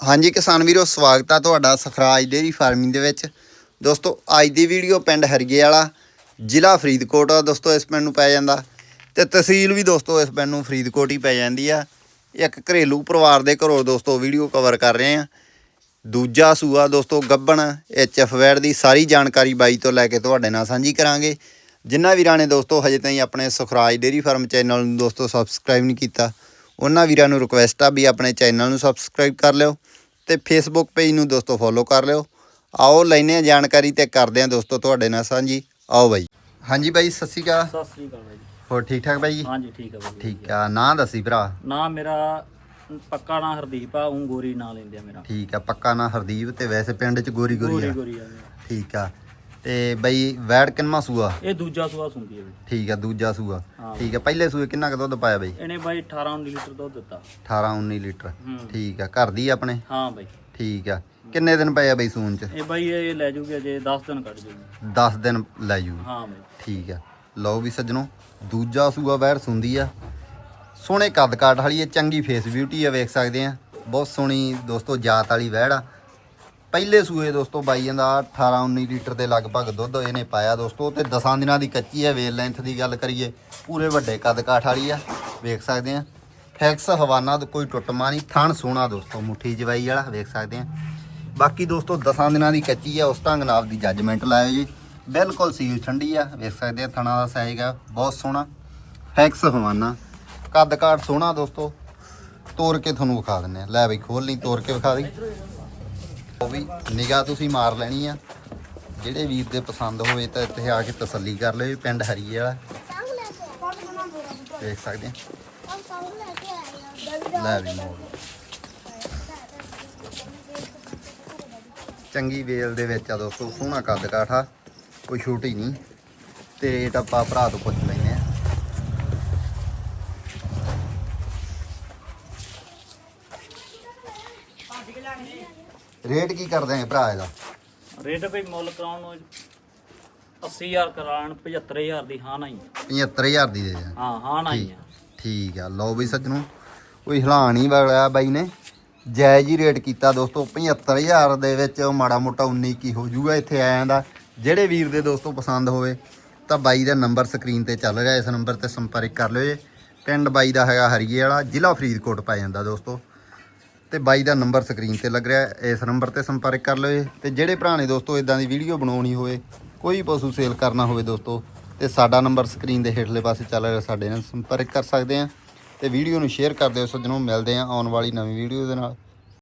ਹਾਂਜੀ ਕਿਸਾਨ ਵੀਰੋ, ਸਵਾਗਤ ਆ ਤੁਹਾਡਾ ਸਖਰਾਜ ਡੇਰੀ ਫਾਰਮਿੰਗ ਦੇ ਵਿੱਚ। ਦੋਸਤੋ, ਅੱਜ ਦੀ ਵੀਡੀਓ ਪਿੰਡ ਹਰਗੇ ਵਾਲਾ ਜ਼ਿਲ੍ਹਾ ਫਰੀਦਕੋਟ ਆ ਦੋਸਤੋ, ਇਸ ਪਿੰਡ ਨੂੰ ਪੈ ਜਾਂਦਾ। ਤੇ ਤਹਿਸੀਲ ਵੀ ਦੋਸਤੋ, ਇਸ ਪਿੰਡ ਨੂੰ ਫਰੀਦਕੋਟ ਹੀ ਪੈ ਜਾਂਦੀ ਆ। ਇੱਕ ਘਰੇਲੂ ਪਰਿਵਾਰ ਦੇ ਘਰੋਂ ਦੋਸਤੋ, ਵੀਡੀਓ ਕਵਰ ਕਰ ਰਹੇ ਆ। ਦੂਜਾ ਸੂਆ ਦੋਸਤੋ, ਗੱਬਣ ਐਚਐਫ ਵੈਡ ਦੀ ਸਾਰੀ ਜਾਣਕਾਰੀ ਬਾਈ ਤੋਂ ਲੈ ਕੇ ਤੁਹਾਡੇ ਨਾਲ ਸਾਂਝੀ ਕਰਾਂਗੇ। ਜਿਨ੍ਹਾਂ ਵੀਰਾਂ ਨੇ ਦੋਸਤੋ, ਹਜੇ ਤਾਈਂ ਆਪਣੇ ਸੁਖਰਾਜ ਡੇਰੀ ਫਾਰਮ ਚੈਨਲ ਨੂੰ ਦੋਸਤੋ, ਸਬਸਕ੍ਰਾਈਬ ਨਹੀਂ ਕੀਤਾ ਉਹਨਾਂ ਵੀਰਾਂ ਨੂੰ ਰਿਕੁਐਸਟ ਆ ਵੀ ਆਪਣੇ ਚੈਨਲ ਨੂੰ ਸਬਸਕ੍ਰਾਈਬ ਕਰ ਲਿਓ ਤੇ ਫੇਸਬੁੱਕ ਪੇਜ ਨੂੰ ਦੋਸਤੋ ਫੋਲੋ ਕਰ ਲਿਓ। ਆਓ ਲੈਨੇ ਆ ਜਾਣਕਾਰੀ ਤੇ ਕਰਦੇ ਆ ਦੋਸਤੋ ਤੁਹਾਡੇ ਨਾਲ ਸਾਂਝੀ। ਆਓ ਬਾਈ। ਹਾਂਜੀ ਬਾਈ ਸਤਿ ਸ਼੍ਰੀ ਅਕਾਲ। ਸਤਿ ਸ੍ਰੀ ਅਕਾਲ ਬਾਈ ਹੋਰ ਠੀਕ ਠਾਕ ਬਾਈ ਜੀ? ਹਾਂਜੀ ਠੀਕ ਆ ਬਾਈ ਠੀਕ ਆ। ਨਾਂ ਦੱਸੀ ਭਰਾ। ਨਾ ਮੇਰਾ ਪੱਕਾ ਨਾਂ ਹਰਦੀਪ ਆ ਉਹ ਗੋਰੀ ਨਾਂ ਲੈਂਦੇ ਆ ਮੇਰਾ। ਠੀਕ ਆ ਪੱਕਾ ਨਾਂ ਹਰਦੀਪ ਤੇ ਵੈਸੇ ਪਿੰਡ ਚ ਗੋਰੀ ਗੋਰੀ ਗੋਰੀ ਆ। ਗੋਰੀ ਆ। ਮੇਰਾ। ਠੀਕ ਆ। ਤੇ ਬਈ ਵੈੜ ਕਿੰਨਾ ਸੂਆ? ਇਹ ਦੂਜਾ ਸੂਆ ਸੁੰਦੀ ਹੈ ਬਈ। ਠੀਕ ਆ ਦੂਜਾ ਸੂਆ। ਹਾਂ। ਠੀਕ ਆ ਪਹਿਲੇ ਸੂਏ ਕਿੰਨਾ ਕੁ ਦੁੱਧ ਪਾਇਆ ਬਈ? ਇਹਨੇ ਬਾਈ 18 19 ਲੀਟਰ ਦੁੱਧ ਦਿੱਤਾ। 18 19 ਲੀਟਰ। ਹੂੰ। ਠੀਕ ਆ ਘਰ ਦੀ ਆਪਣੇ? ਹਾਂ ਬਾਈ। ਠੀਕ ਆ। ਕਿੰਨੇ ਦਿਨ ਪਏ ਆ ਬਈ ਸੂਨ ਚ? ਇਹ ਬਾਈ ਇਹ ਲੈ ਜੂਗੇ ਅਜੇ 10 ਦਿਨ ਕੱਢ ਜੂਗੇ। 10 ਦਿਨ ਲੈ ਜੂ ਹਾਂ ਬਾਈ। ਠੀਕ ਆ। ਲਓ ਵੀ ਸੱਜਣੋ ਦੂਜਾ ਸੂਆ ਵੈੜ ਸੁੰਦੀ ਆ। ਸੋਹਣੇ ਕੱਦ ਕਾਠ ਵਾਲੀ ਹੈ ਚੰਗੀ ਫੇਸ ਬਿਊਟੀ ਆ ਵੇਖ ਸਕਦੇ ਆ। ਬਹੁਤ ਸੋਹਣੀ ਦੋਸਤੋ ਜਾਤ ਵਾਲੀ ਵੈੜ ਆ। ਪਹਿਲੇ ਸੂਏ ਦੋਸਤੋ ਬਾਈ ਜਾਂਦਾ 18 19 ਲੀਟਰ ਦੇ ਲਗਭਗ ਦੁੱਧ ਇਹਨੇ ਪਾਇਆ ਦੋਸਤੋ, ਤੇ 10 ਦਿਨਾਂ ਦੀ ਕੱਚੀ ਹੈ, ਵੇਲ ਲੈਂਥ ਦੀ ਗੱਲ ਕਰੀਏ, ਪੂਰੇ ਵੱਡੇ ਕੱਦ ਕਾਠ ਵਾਲੀ ਆ, ਵੇਖ ਸਕਦੇ ਆ। ਫੈਕਸ ਹਵਾਨਾ ਕੋਈ ਟੁੱਟਮਾ ਨਹੀਂ, ਥਣ ਸੋਹਣਾ ਦੋਸਤੋ, ਮੁੱਠੀ ਜਵਾਈ ਵਾਲਾ, ਵੇਖ ਸਕਦੇ ਆ। ਬਾਕੀ ਦੋਸਤੋ 10 ਦਿਨਾਂ ਦੀ ਕੱਚੀ ਆ, ਉਸ ਢੰਗ ਨਾਲ ਦੀ ਜੱਜਮੈਂਟ ਲਾਇਓ ਜੀ। ਬਿਲਕੁਲ ਸੀਲ ਠੰਡੀ ਆ, ਵੇਖ ਸਕਦੇ ਆ, ਥਣਾ ਦਾ ਸਾਈਜ਼ ਆ, ਬਹੁਤ ਸੋਹਣਾ। ਫੈਕਸ ਹਵਾਨਾ, ਕੱਦ ਕਾਠ ਸੋਹਣਾ ਦੋਸਤੋ ਤੋੜ ਕੇ ਤੁਹਾਨੂੰ ਵਿਖਾ ਦਿੰਨੇ ਆ। ਲੈ ਬਈ ਖੋਲ ਲਈ ਤੋੜ ਕੇ ਵਿਖਾ ਦੇ ਉਹ ਵੀ ਨਿਗਾਹ ਤੁਸੀਂ ਮਾਰ ਲੈਣੀ ਆ। ਜਿਹੜੇ ਵੀਰ ਦੇ ਪਸੰਦ ਹੋਵੇ ਤਾਂ ਇੱਥੇ ਆ ਕੇ ਤਸੱਲੀ ਕਰ ਲਿਓ ਪਿੰਡ ਹਰੀਏ ਵਾਲਾ ਦੇਖ ਸਕਦੇ ਆ। ਲੈ ਵੀ ਮੋੜ ਚੰਗੀ ਵੇਲ ਦੇ ਵਿੱਚ ਆ ਦੋਸਤੋ, ਸੋਹਣਾ ਕੱਦ ਕਾਠਾ, ਕੋਈ ਛੋਟੀ ਨਹੀਂ। ਤੇ ਰੇਟ ਆਪਾਂ ਭਰਾ ਤੋਂ ਪੁੱਛ ਲੈਨੇ ਆ। ਰੇਟ ਕੀ ਕਰਦੇ ਆ ਭਰਾ ਇਹਦਾ? ਰੇਟ ਬਈ ਮੁੱਲ ਕਰਾਉਣ ਨੂੰ 80000 ਕਰਾਉਣ 75000 ਦੀ ਹਾਂ ਨਹੀਂ 75000 ਦੀ ਦੇ ਹਾਂ ਹਾਂ ਨਹੀਂ ਆ। ਠੀਕ ਆ ਲਓ ਬਈ ਸੱਜਣੋ ਕੋਈ ਹਲਾਣ ਹੀ ਵਾਲਾ ਬਾਈ ਨੇ। ਜਾਇਜ਼ ਹੀ ਰੇਟ ਕੀਤਾ ਦੋਸਤੋ 75000 ਦੇ ਵਿੱਚ ਮਾੜਾ ਮੋਟਾ 19 ਕੀ ਹੋ ਜਾਊਗਾ ਇੱਥੇ ਆਇਆਂ ਦਾ। ਜਿਹੜੇ ਵੀਰ ਦੇ ਦੋਸਤੋ ਪਸੰਦ ਹੋਵੇ ਤਾਂ ਬਾਈ ਦਾ ਨੰਬਰ ਸਕਰੀਨ ਤੇ ਚੱਲ ਰਿਹਾ ਇਸ ਨੰਬਰ ਤੇ ਸੰਪਰਕ ਕਰ ਲਿਓ ਜੀ। ਪਿੰਡ ਬਾਈ ਦਾ ਹੈਗਾ ਹਰੀਏ ਵਾਲਾ ਜ਼ਿਲ੍ਹਾ ਫਰੀਦਕੋਟ ਪੈ ਜਾਂਦਾ ਦੋਸਤੋ। ਤੇ ਬਾਈ ਦਾ ਨੰਬਰ ਸਕਰੀਨ ਤੇ ਲੱਗ ਰਿਹਾ ਇਸ ਨੰਬਰ ਤੇ ਸੰਪਰਕ ਕਰ ਲਿਓ ਜੀ ਤੇ ਜਿਹੜੇ ਭਰਾ ਨੇ ਦੋਸਤੋ ਇਦਾਂ ਦੀ ਵੀਡੀਓ ਬਣਾਉਣੀ ਹੋਵੇ, ਕੋਈ ਪਸ਼ੂ ਸੇਲ ਕਰਨਾ ਹੋਵੇ ਦੋਸਤੋ, ਤੇ ਸਾਡਾ ਨੰਬਰ ਸਕਰੀਨ ਦੇ ਹੇਠਲੇ ਪਾਸੇ ਚੱਲ ਰਿਹਾ, ਸਾਡੇ ਨਾਲ ਸੰਪਰਕ ਕਰ ਸਕਦੇ ਆ ਤੇ ਵੀਡੀਓ ਨੂੰ ਸ਼ੇਅਰ ਕਰ ਦਿਓ। ਸੱਜਣੋ ਮਿਲਦੇ ਆ ਆਉਣ ਵਾਲੀ ਨਵੀਂ ਵੀਡੀਓ ਦੇ ਨਾਲ।